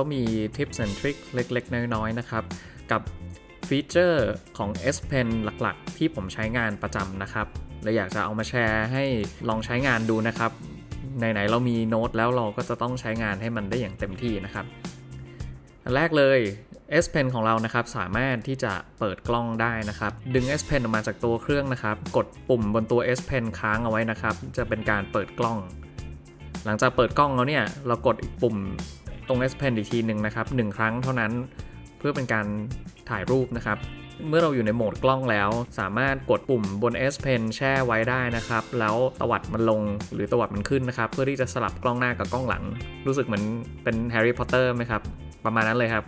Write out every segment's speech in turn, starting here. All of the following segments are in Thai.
ก็มี Tips and Tricks เล็ก ๆ น้อย ๆ นะครับ กับฟีเจอร์ของ S Pen หลักๆ ที่ผมใช้งานประจำนะครับและอยากจะเอามาแชร์ให้ลองใช้งานดูนะครับไหนๆเรามีโน้ตแล้วเราก็จะต้องใช้งานให้มันได้อย่างเต็มที่นะครับอันแรกเลย S Pen ของเรานะครับสามารถที่จะเปิดกล้องได้นะครับ ดึง S Pen ออกมาจากตัวเครื่องนะครับ กดปุ่มบนตัว S Pen ค้างเอาไว้นะครับ จะเป็นการเปิดกล้อง หลังจากเปิดกล้องแล้วเนี่ยเรากดอีกปุ่ม ตรง S Pen อีกทีหนึ่งนะครับหนึ่งครั้งเท่านั้นเพื่อเป็นการถ่ายรูปนะครับ เมื่อเราอยู่ในโหมดกล้องแล้ว สามารถกดปุ่มบน S Pen แช่ไว้ได้นะครับ แล้วตวัดมันลงหรือตวัดมันขึ้นนะครับ เพื่อที่จะสลับกล้องหน้ากับกล้องหลัง รู้สึกเหมือนเป็นแฮร์รี่พอตเตอร์ไหมครับ ประมาณนั้นเลยครับ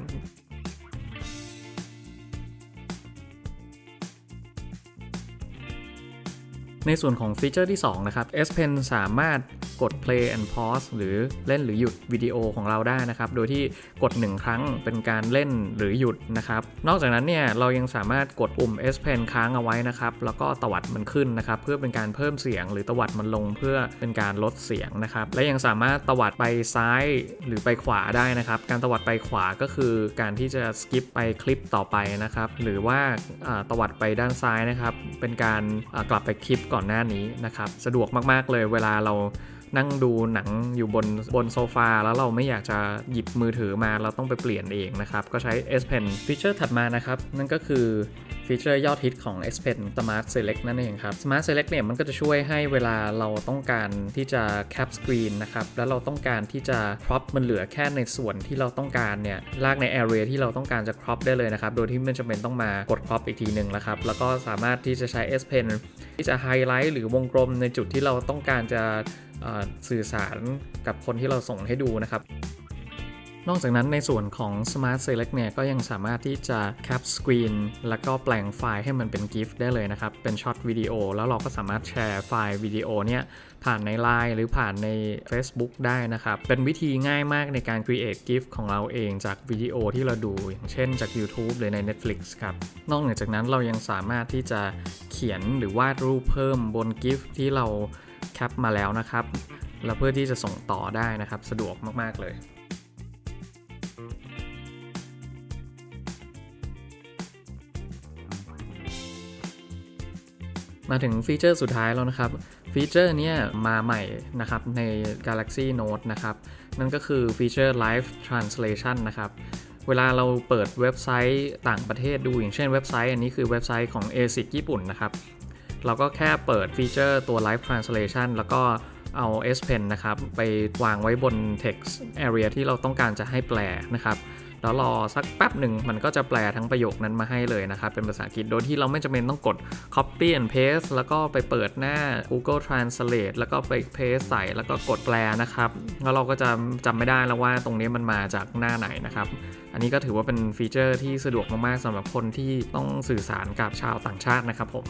ในส่วนของฟีเจอร์ที่ 2 นะครับ S Pen สามารถ กด play and pause หรือเล่นหรือหยุดวิดีโอของเราได้นะครับ โดยที่กด 1 ครั้งเป็นการเล่นหรือหยุดนะครับ นอกจากนั้นเนี่ยเรายังสามารถกดปุ่ม S Pen ค้างเอาไว้นะครับ แล้วก็ตวัดมันขึ้นนะครับ เพื่อเป็นการเพิ่มเสียง หรือตวัดมันลงเพื่อเป็นการลดเสียงนะครับ และยังสามารถตวัดไปซ้ายหรือไปขวาได้นะครับ การตวัดไปขวาก็คือการที่จะ skip ไปคลิปต่อไปนะครับ หรือว่าตวัดไปด้านซ้ายนะครับ เป็นการกลับไปคลิปก่อนหน้านี้นะครับ สะดวกมาก ๆ เลยเวลาเรานั่งดูหนังอยู่บนบนโซฟาแล้วเราไม่อยากจะหยิบมือถือมาเราต้องไปเปลี่ยนเองนะครับ ก็ใช้ S Pen ฟีเจอร์ถัดมานะครับ นั่นก็คือฟีเจอร์ยอดฮิตของ S Pen Smart Select นั่นเองครับ Smart Select เนี่ยมันก็จะช่วยให้เวลาเราต้องการที่จะแคปสกรีนนะครับ แล้วเราต้องการที่จะครอปมันเหลือแค่ในส่วนที่เราต้องการเนี่ย ลากใน area ที่เราต้องการจะครอปได้เลยนะครับ โดยที่ไม่จำเป็นต้องมากดครอปอีกทีหนึ่งนะครับ แล้วก็สามารถที่จะใช้ S Pen ที่จะไฮไลท์หรือวงกลมในจุดที่เราต้องการจะ สื่อสารกับคนที่เราส่งให้ดูนะครับ นอกจากนั้นในส่วนของ Smart Select เนี่ยก็ยังสามารถที่จะ cap screen แล้วก็แปลงไฟล์ให้มันเป็น GIF ได้เลยนะครับ เป็นช็อตวิดีโอแล้วเราก็สามารถแชร์ไฟล์วิดีโอเนี่ยผ่านใน Line หรือผ่านใน Facebook ได้นะครับ เป็นวิธีง่ายมากในการ create GIF ของเราเองจากวิดีโอที่เราดู อย่างเช่นจาก YouTube หรือใน Netflix ครับ นอกจากนั้นเรายังสามารถที่จะเขียนหรือวาดรูปเพิ่มบน GIF ที่เรา ปมาแล้วนะครับ แล้วเพื่อที่จะส่งต่อได้นะครับ สะดวกมากๆเลยมาถึงฟีเจอร์สุดท้ายแล้วนะครับ ฟีเจอร์นี้มาใหม่นะครับใน Galaxy Note นะครับ นั่นก็คือฟีเจอร์ Live Translation นะครับ เวลาเราเปิดเว็บไซต์ต่างประเทศดูอย่างเช่นเว็บไซต์ อันนี้คือเว็บไซต์ของ ASIC ญี่ปุ่นนะครับ เราก็แค่เปิดฟีเจอร์ตัว Live Translation แล้วก็เอา S Pen นะครับ ไปวางไว้บน text area ที่เราต้องการจะให้แปลนะครับ แล้วรอสักแป๊บหนึ่งมันก็จะแปลทั้งประโยคนั้นมาให้เลยนะครับ เป็นภาษาอังกฤษโดยที่เราไม่จำเป็นต้องกด copy and paste แล้วก็ไปเปิดหน้า Google Translate แล้วก็ไป paste ใส่แล้วก็กดแปลนะครับ แล้วเราก็จะจำไม่ได้แล้วว่าตรงนี้มันมาจากหน้าไหนนะครับ อันนี้ก็ถือว่าเป็นฟีเจอร์ที่สะดวกมากๆสำหรับคนที่ต้องสื่อสารกับชาวต่างชาตินะครับผม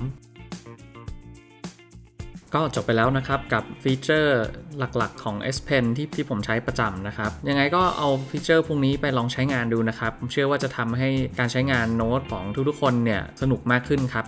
ก็จบไปแล้วนะครับกับฟีเจอร์หลักๆของ S Pen ที่ที่ผมใช้ประจำนะครับ ยังไงก็เอาฟีเจอร์พวกนี้ไปลองใช้งานดูนะครับ ผมเชื่อว่าจะทำให้การใช้งานโน้ตของทุกๆคนเนี่ยสนุกมากขึ้นครับ